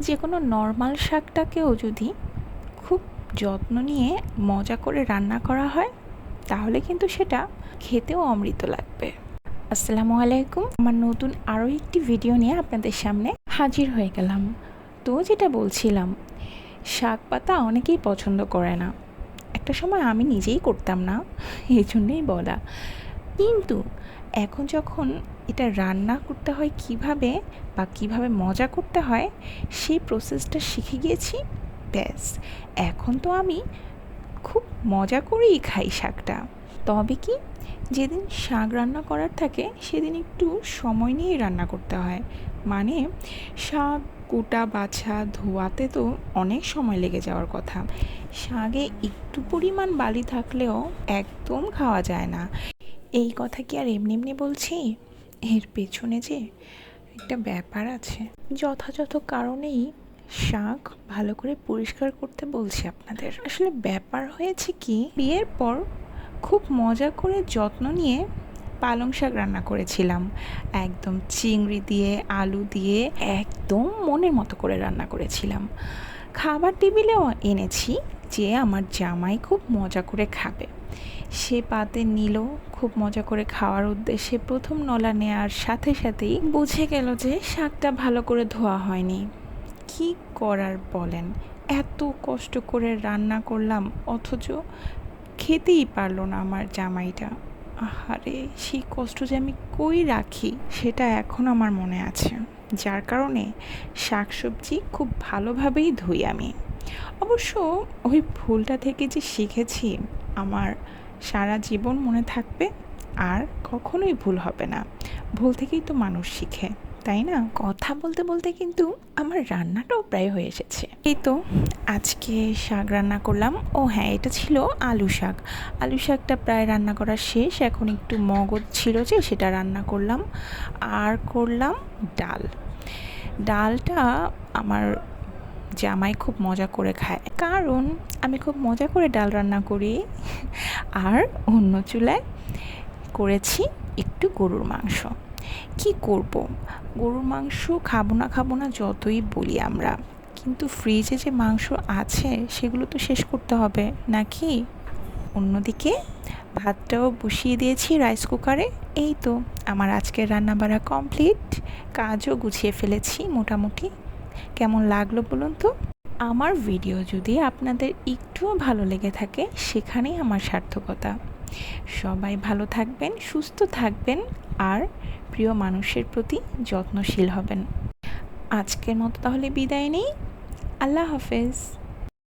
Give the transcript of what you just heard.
যে কোনো নর্মাল শাকটাকেও যদি খুব যত্ন নিয়ে মজা করে রান্না করা হয়, তাহলে কিন্তু সেটা খেতেও অমৃত লাগবে। আসসালামু আলাইকুম। আমার নতুন আরও একটি ভিডিও নিয়ে আপনাদের সামনে হাজির হয়ে গেলাম। তো যেটা বলছিলাম, শাক পাতা অনেকেই পছন্দ করে না। একটা সময় আমি নিজেই করতাম না, এই জন্যেই বলা। কিন্তু এখন যখন এটা রান্না করতে হয় কীভাবে বা কীভাবে মজা করতে হয়, সেই প্রসেসটা শিখে গিয়েছি। ব্যাস, এখন তো আমি খুব মজা করেই খাই শাকটা। তবে কি, যেদিন শাক রান্না করার থাকে, সেদিন একটু সময় নিয়েই রান্না করতে হয়। মানে শাক কুটা বাছা ধোয়াতে তো অনেক সময় লেগে যাওয়ার কথা। শাকে একটু পরিমাণ বালি থাকলেও একদম খাওয়া যায় না। এই কথা কি আর এমনি এমনি বলছি? এর পেছনে যে একটা ব্যাপার আছে। যথাযথ কারণেই শাক ভালো করে পরিষ্কার করতে বলছি আপনাদের। আসলে ব্যাপার হয়েছে কি, বিয়ের পর খুব মজা করে যত্ন নিয়ে পালং শাক রান্না করেছিলাম। একদম চিংড়ি দিয়ে, আলু দিয়ে একদম মনের মতো করে রান্না করেছিলাম। খাবার টেবিলেও এনেছি যে আমার জামাই খুব মজা করে খাবে। সে পাতে নিল, খুব মজা করে খাওয়ার উদ্দেশ্যে প্রথম নলা নেওয়ার সাথে সাথেই বুঝে গেল যে শাকটা ভালো করে ধোয়া হয়নি। কি করার বলেন? এত কষ্ট করে রান্না করলাম, অথচ খেতেই পারল না আমার জামাইটা। আহারে, সেই কষ্ট যে আমি কই রাখি, সেটা এখন আমার মনে আছে। যার কারণে শাকসবজি খুব ভালোভাবেই ধুই আমি। অবশ্য ওই ভুলটা থেকে যে শিখেছি, আমার সারা জীবন মনে থাকবে, আর কখনোই ভুল হবে না। ভুল থেকেই তো মানুষ শিখে। তাই না? কথা বলতে বলতে কিন্তু আমার রান্নাটাও প্রায় হয়ে এসেছে। এই তো, আজকে শাক রান্না করলাম। ও হ্যাঁ এটা ছিল আলু শাক। আলু শাকটা প্রায় রান্না করা শেষ। এখন একটু মগজ ছিল যে সেটা রান্না করলাম। আর করলাম ডাল। ডালটা আমার জামাই খুব মজা করে খায়। কারণ আমি খুব মজা করে ডাল রান্না করি। আর অন্য চুলায় করেছি একটু গরুর মাংস। কি করব? গরুর মাংস খাব না খাব না যতই বলি আমরা। কিন্তু ফ্রিজে যে মাংস আছে, সেগুলো তো শেষ করতে হবে, নাকি? অন্যদিকে, ভাতটাও বসিয়ে দিয়েছি রাইস কুকারে এই তো, আমার আজকের রান্না বাড়া কমপ্লিট কাজও গুছিয়ে ফেলেছি মোটামুটি। কেমন লাগল বলুন তো? আমার ভিডিও যদি আপনাদের একটুও ভালো লেগে থাকে, সেখানেই আমার সার্থকতা। সবাই ভালো থাকবেন, সুস্থ থাকবেন আর প্রিয় মানুষের প্রতি যত্নশীল হবেন। আজকের মতো তাহলে বিদায় নেই। আল্লাহ হাফেজ।